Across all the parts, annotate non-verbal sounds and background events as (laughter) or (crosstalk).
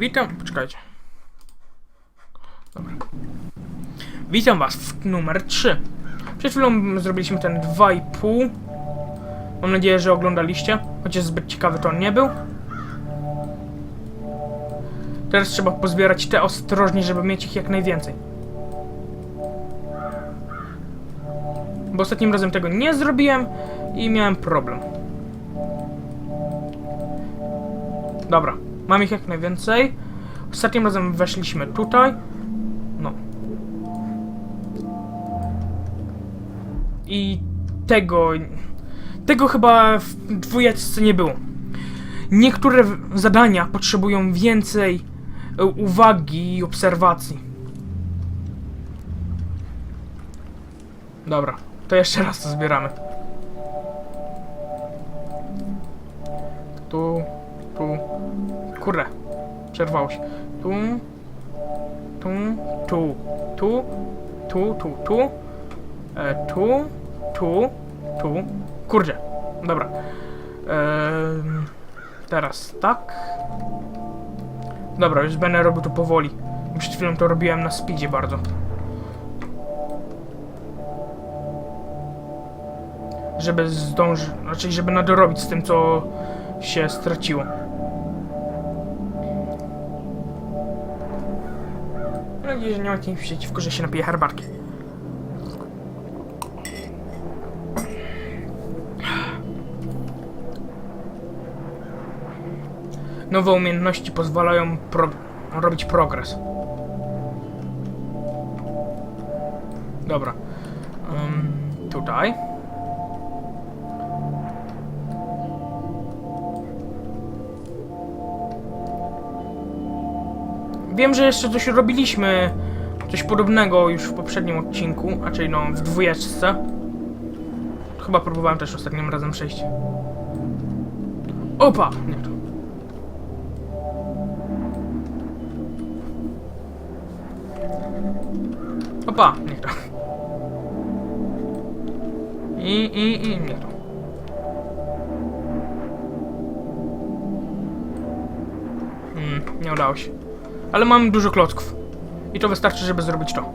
Witam, poczekajcie. Dobra. Witam was w numer 3. Przed chwilą zrobiliśmy ten 2,5. Mam nadzieję, że oglądaliście, chociaż zbyt ciekawy to on nie był. Teraz trzeba pozbierać te ostrożnie, żeby mieć ich jak najwięcej. Bo ostatnim razem tego nie zrobiłem i miałem problem. Dobra, mam ich jak najwięcej. Ostatnim razem weszliśmy tutaj. No. I tego. Tego chyba w dwójeczce nie było. Niektóre zadania potrzebują więcej e, uwagi i obserwacji. Dobra, to jeszcze raz to zbieramy. Tu, tu, kurde, przerwało się. Tu, tu, tu, tu, tu, tu, tu, e, tu, tu, tu, kurde, dobra. Ehm, teraz tak. Dobra, już będę robił to powoli. Przed chwilą to robiłem na speedzie bardzo. Żeby zdążyć, znaczy żeby nadrobić z tym, co się straciło. Nadzieję, że nie ma nic przeciwko, że się napije herbatki. Nowe umiejętności pozwalają pro robić progres. Dobra. Ym, tutaj. Wiem, że jeszcze coś robiliśmy, coś podobnego już w poprzednim odcinku, czyli no w dwójeczce. Chyba próbowałem też ostatnim razem przejść. Opa! Nie to. Opa! Nie to. I, i, i nie to. Hmm, nie udało się. Ale mam dużo klocków. I to wystarczy, żeby zrobić to.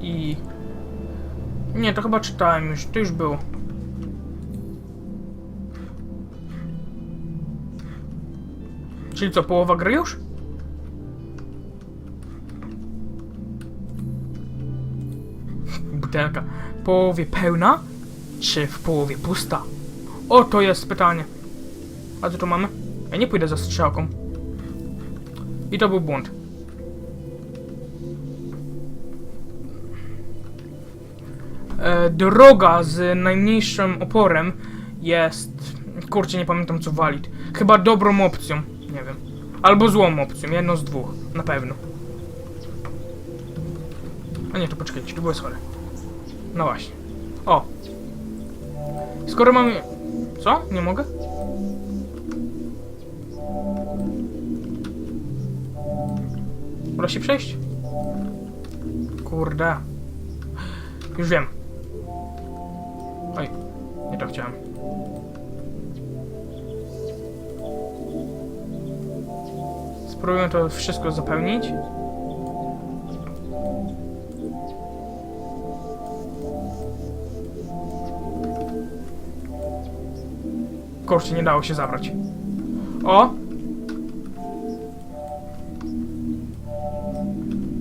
I... Nie, to chyba czytałem już. To już było. Czyli co, połowa gry już? Butelka w połowie pełna, czy w połowie pusta? Oto jest pytanie. A co tu mamy? Ja nie pójdę za strzałką. I to był błąd. E, droga z najmniejszym oporem jest... Kurczę, nie pamiętam co walit. Chyba dobrą opcją. Nie wiem. Albo złą opcją. Jedno z dwóch. Na pewno. A nie, to poczekajcie, to były schody. No właśnie. O! Skoro mamy... Co? Nie mogę? Uda się przejść? Kurde. Już wiem. Oj, nie to chciałem. Spróbuję to wszystko zapełnić. Kurczę, nie dało się zabrać. O!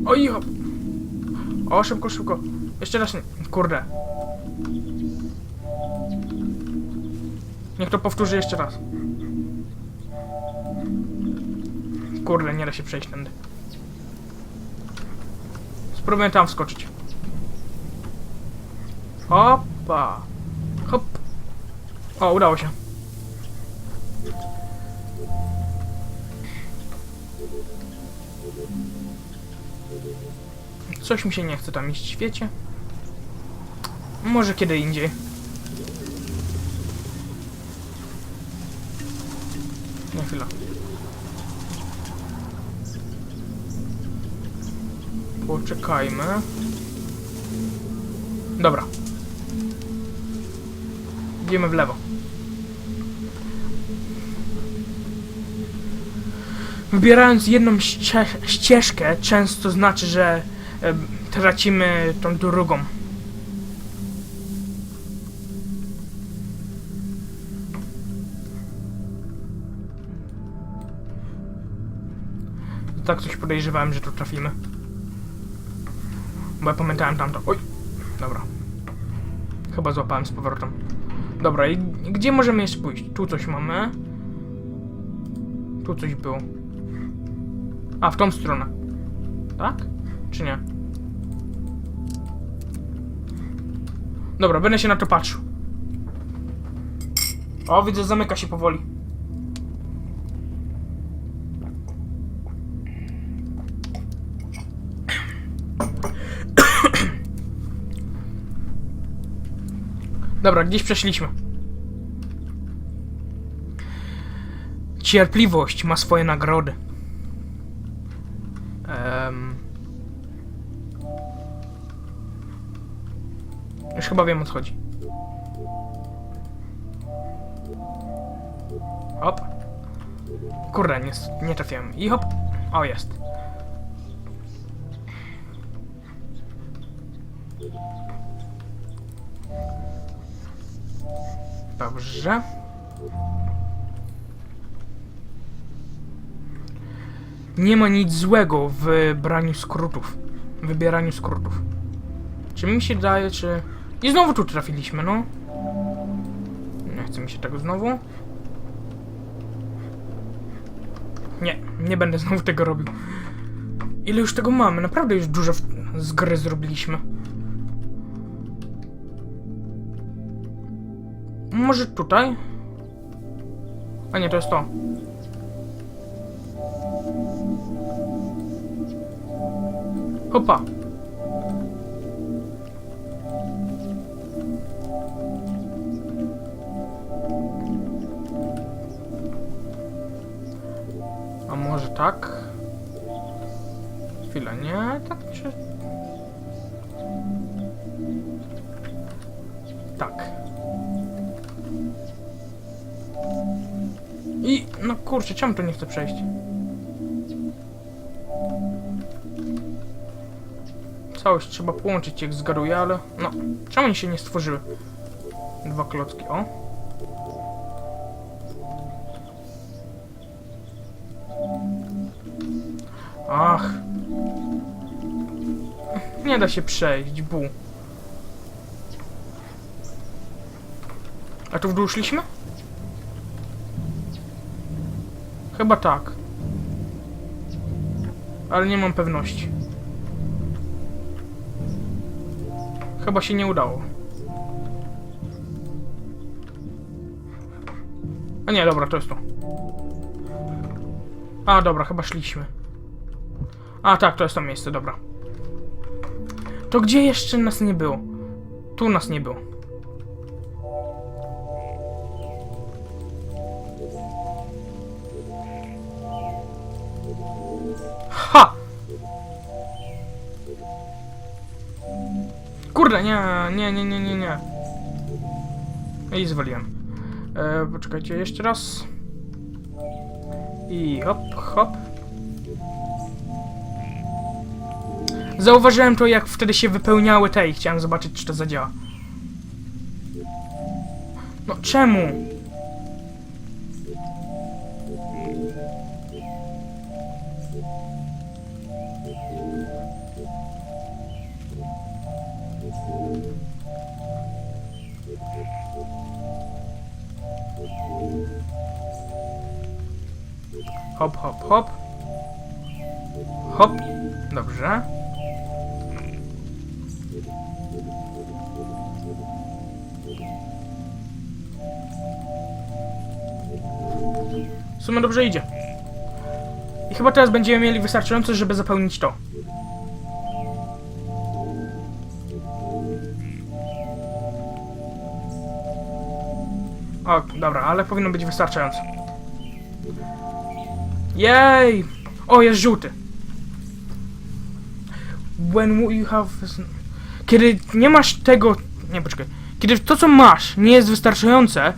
Oj, hop. O, szybko, szybko. Jeszcze raz nie. Kurde. Niech to powtórzy jeszcze raz. Kurde, nie da się przejść tędy. Spróbuję tam wskoczyć. Hopa. Hop. O, udało się. Coś mi się nie chce tam iść, wiecie? Może kiedy indziej. Nie, chwila. Poczekajmy. Dobra. Idziemy w lewo. Wybierając jedną ście ścieżkę często znaczy, że tracimy tą drugą. Tak coś podejrzewałem, że tu trafimy. Bo ja pamiętałem tamto. Oj! Dobra. Chyba złapałem z powrotem. Dobra, i gdzie możemy jeszcze pójść? Tu coś mamy. Tu coś było. A, w tą stronę. Tak? Czy nie? Dobra, będę się na to patrzył. O, widzę, zamyka się powoli. Dobra, gdzieś przeszliśmy. Cierpliwość ma swoje nagrody. Chyba wiem o co chodzi. Hop. Kurde, nie, nie trafiłem. I hop. O, jest. Dobrze. Nie ma nic złego w braniu skrótów. Wybieraniu skrótów. Czy mi się daje, czy... I znowu tu trafiliśmy, no. Nie chce mi się tego znowu. Nie, nie będę znowu tego robił. Ile już tego mamy? Naprawdę już dużo z gry zrobiliśmy. Może tutaj? A nie, to jest to. Hopa. Może tak? Chwilę, nie? Tak czy... Tak. I, no kurczę, czemu to nie chce przejść? Całość trzeba połączyć, jak zgaduję, ale no, czemu oni się nie stworzyły? Dwa klocki, o. Nie da się przejść, bu. A tu w dół szliśmy? Chyba tak. Ale nie mam pewności. Chyba się nie udało. A nie, dobra, to jest to. A, dobra, chyba szliśmy. A, tak, to jest to miejsce, dobra. To gdzie jeszcze nas nie było? Tu nas nie było. Ha! Kurde, nie, nie, nie, nie, nie, nie. I zwaliłem. E, poczekajcie, jeszcze raz. I hop, hop. Zauważyłem to, jak wtedy się wypełniały te i chciałem zobaczyć, czy to zadziała. No, czemu? Hop, hop, hop. Hop. Dobrze. W sumie dobrze idzie. I chyba teraz będziemy mieli wystarczająco, żeby zapełnić to. O, dobra, ale powinno być wystarczająco. Jej! O, jest żółty. When you have... Kiedy nie masz tego... Nie, poczekaj. Kiedy to, co masz, nie jest wystarczające,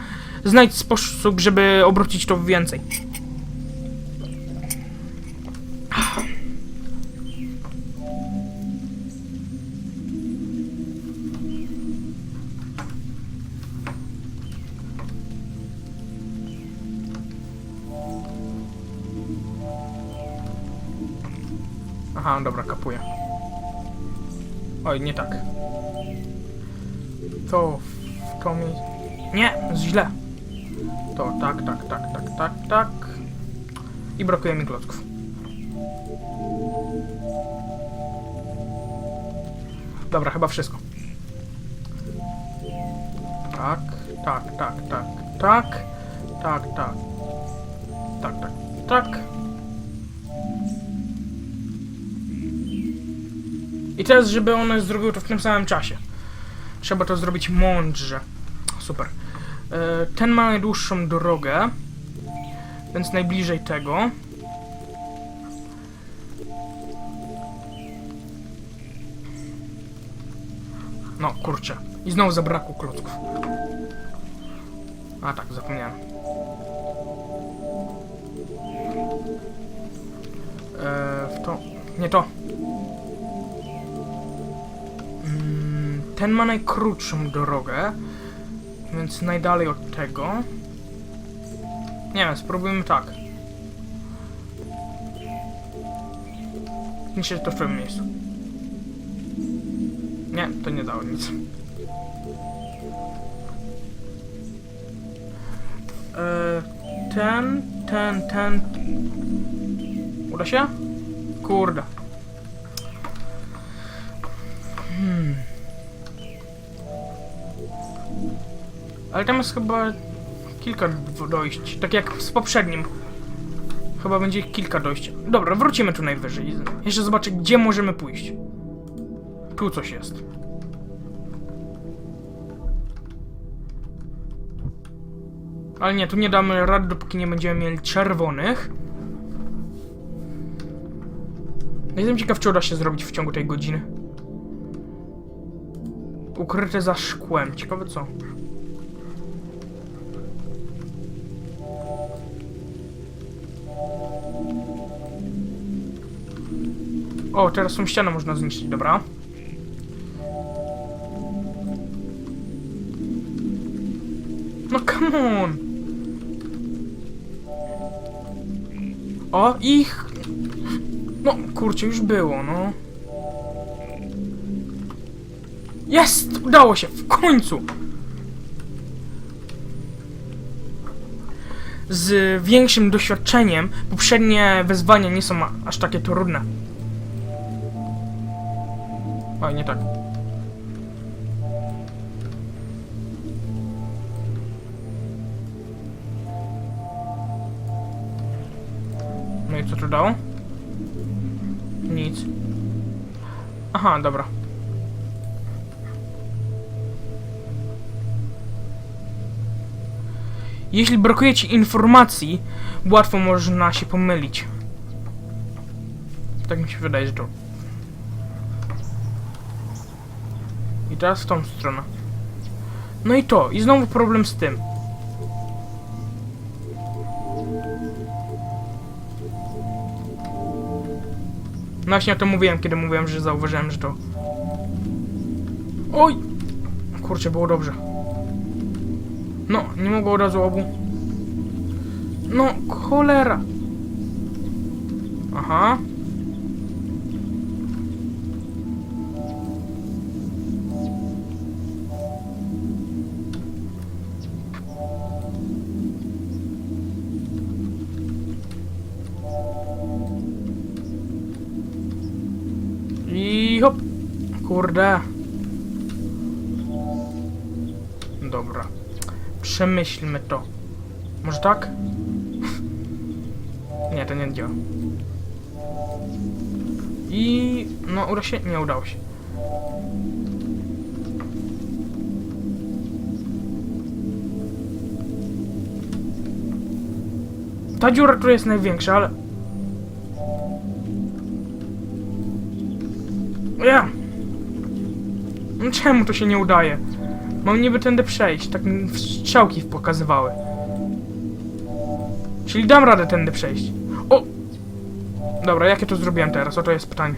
znajdź sposób, żeby obrócić to w więcej. Aha, dobra, kapuję. Oj, nie tak. To w to mi... Nie, źle. To tak, tak, tak, tak, tak, tak. I brakuje mi klocków. Dobra, chyba wszystko. Tak, tak, tak, tak, tak, tak, tak, tak, tak, tak. I teraz, żeby one zrobiły to w tym samym czasie. Trzeba to zrobić mądrze. Super. E, Ten ma najdłuższą drogę, więc najbliżej tego. No, kurczę. I znowu zabrakło klocków. A tak, zapomniałem. E, w to... Nie to. Mm, Ten ma najkrótszą drogę, więc najdalej od tego. Nie wiem, spróbujmy tak. Myślę, że to w tym miejscu. Nie, to nie dało nic. E, ten, ten, ten. Uda się? Kurde. Hmm. Ale tam jest chyba kilka dojść, tak jak z poprzednim. Chyba będzie kilka dojść. Dobra, wrócimy tu najwyżej. Jeszcze zobaczę, gdzie możemy pójść. Tu coś jest. Ale nie, tu nie damy rady, dopóki nie będziemy mieli czerwonych. No Jestem ciekaw, czy uda się zrobić w ciągu tej godziny. Ukryte za szkłem. Ciekawe co. O, teraz tą ścianę można zniszczyć, dobra. No come on! O, ich... No, kurczę, już było, no. Jest! Udało się! W końcu! Z większym doświadczeniem poprzednie wyzwania nie są aż takie trudne. Tak. No i co to dało? Nic. Aha, dobra. Jeśli brakuje ci informacji, łatwo można się pomylić. Tak mi się wydaje, że to. I teraz w tą stronę. No i to, i znowu problem z tym. No właśnie o tym mówiłem, kiedy mówiłem, że zauważyłem, że to... Oj! Kurczę, było dobrze. No, nie mogło od razu obu. No, cholera! Aha. Kurde. Dobra. Przemyślmy to. Może tak? (laughs) Nie, to nie działa. I... no, uda się? Nie udało się. Ta dziura tu jest największa, ale... Ja! No czemu to się nie udaje? Mam niby tędy przejść, tak strzałki pokazywały. Czyli dam radę tędy przejść. O! Dobra, jakie to zrobiłem teraz? Oto jest pytanie.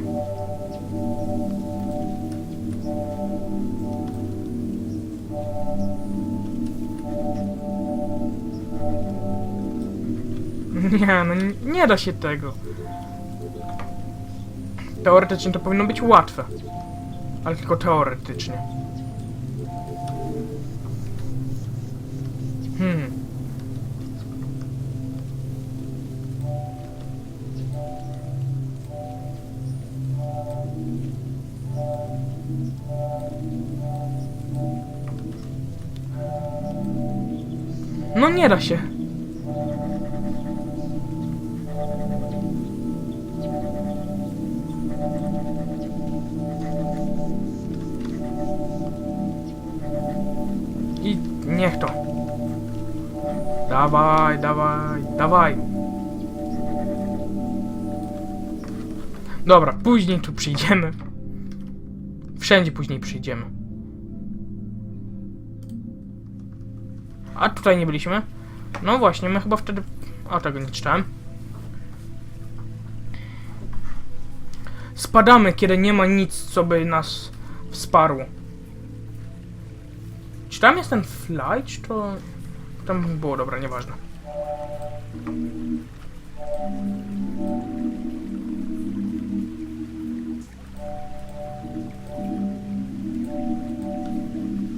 (laughs) Nie, no nie, nie da się tego. Teoretycznie to powinno być łatwe. Ale tylko teoretycznie. Hmm. No nie da się. Później tu przyjdziemy. Wszędzie później przyjdziemy. A tutaj nie byliśmy? No właśnie, my chyba wtedy... A, tego nie czytałem. Spadamy, kiedy nie ma nic, co by nas wsparło. Czy tam jest ten czy to... Tam było, dobra, nieważne.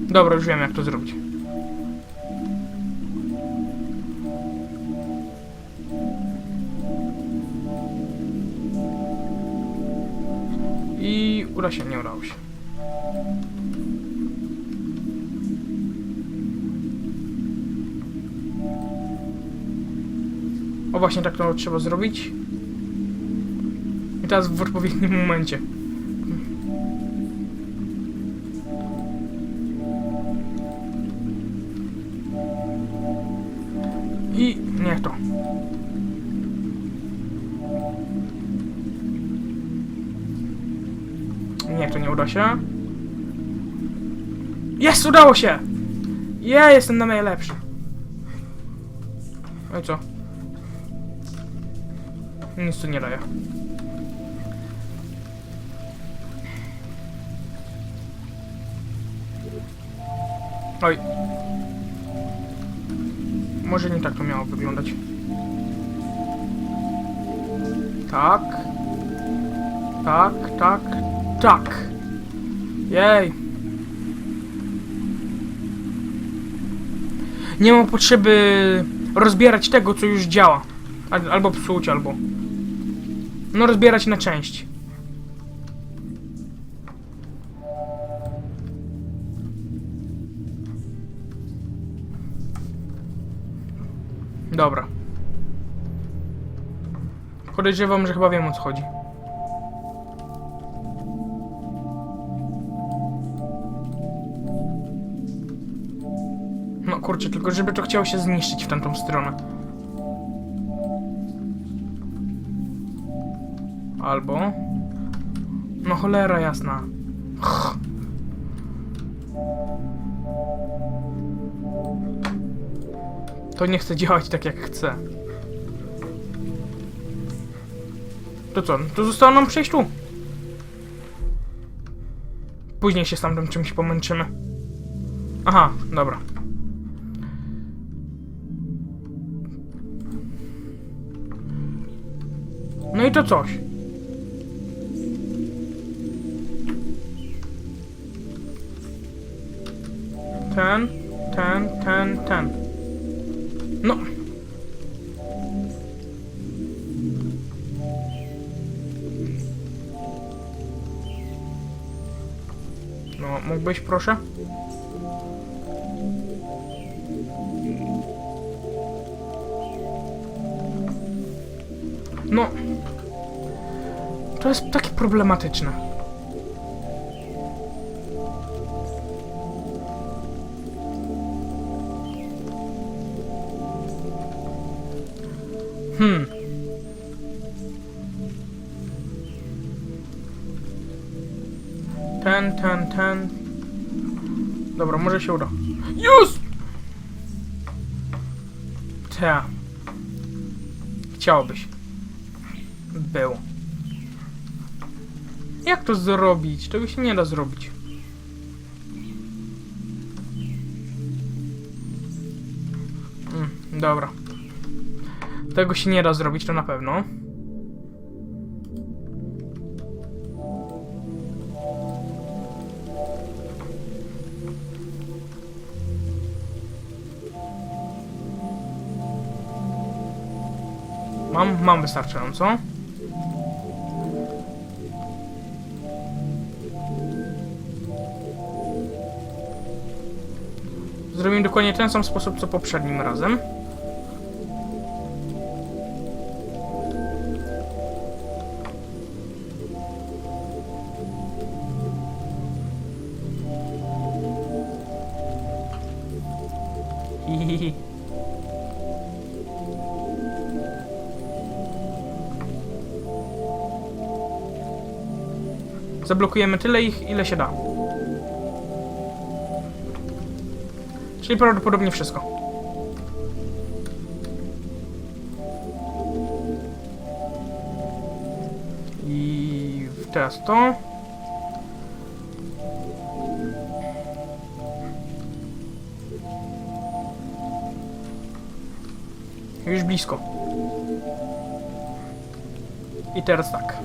Dobra, już wiem jak to zrobić. I uda się, nie udało się. O właśnie tak to trzeba zrobić. I teraz w odpowiednim momencie. Uda się. Jest, udało się! Ja jestem na najlepszy. No i co? Nic tu nie daje. Oj. Może nie tak to miało wyglądać. Tak. Tak, tak, tak. Jej. Nie ma potrzeby rozbierać tego, co już działa. Al- Albo psuć, albo... No rozbierać na części. Dobra. Podejrzewam, że chyba wiem o co chodzi. Kurczę, tylko żeby to chciało się zniszczyć w tamtą stronę. Albo... No cholera jasna. To nie chce działać tak jak chce. To co? To zostało nam przejść tu. Później się z tamtym czymś pomęczymy. Aha, dobra. No i to coś. Ten, ten, ten, ten. No. No, mógłbyś proszę? Jest takie problematyczne. Hmm. ten, ten, ten. Dobra, może się uda. Już! Ta. Chciałbyś. Było. Jak to zrobić? Tego się nie da zrobić. Mm, dobra. Tego się nie da zrobić, to na pewno. Mam, mam wystarczająco. Zrobimy dokładnie ten sam sposób co poprzednim razem. (laughs) Zablokujemy tyle ich, ile się da. Czyli prawdopodobnie wszystko. I teraz to. Już blisko. I teraz tak.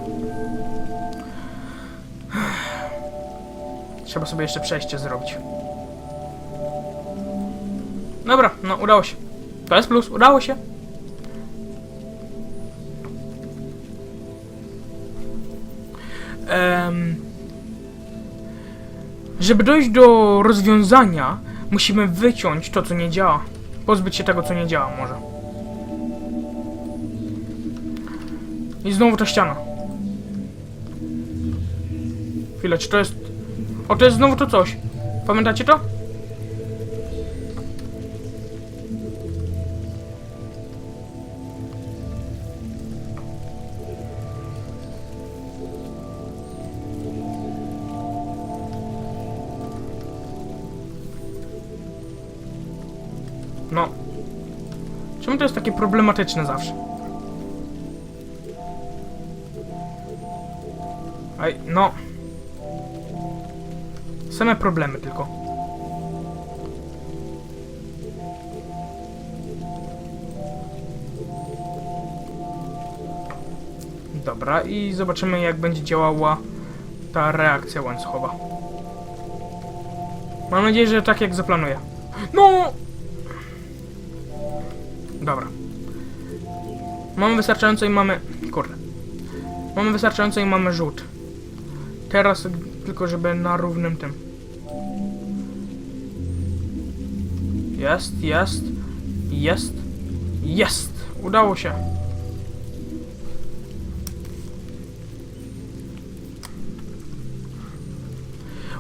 Trzeba sobie jeszcze przejście zrobić. Dobra, no udało się. To jest plus, udało się. Em, żeby dojść do rozwiązania, musimy wyciąć to, co nie działa. Pozbyć się tego, co nie działa, może. I znowu ta ściana. Chwilę, czy to jest... O, to jest znowu to coś. Pamiętacie to? No. Czemu to jest takie problematyczne zawsze? Aj, no. Same problemy tylko. Dobra, i zobaczymy jak będzie działała ta reakcja łańcuchowa. Mam nadzieję, że tak jak zaplanuję. No! Dobra. Mamy wystarczająco i mamy... Kurde. Mamy wystarczająco i mamy rzut. Teraz tylko, żeby na równym tym. Jest, jest, jest, jest. Udało się.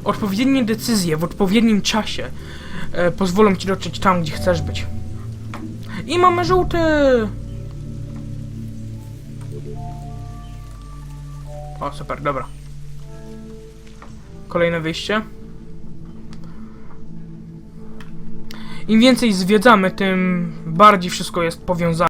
Odpowiednie decyzje w odpowiednim czasie e, pozwolą ci dotrzeć tam, gdzie chcesz być. I mamy żółty! O, super, dobra. Kolejne wyjście. Im więcej zwiedzamy, tym bardziej wszystko jest powiązane.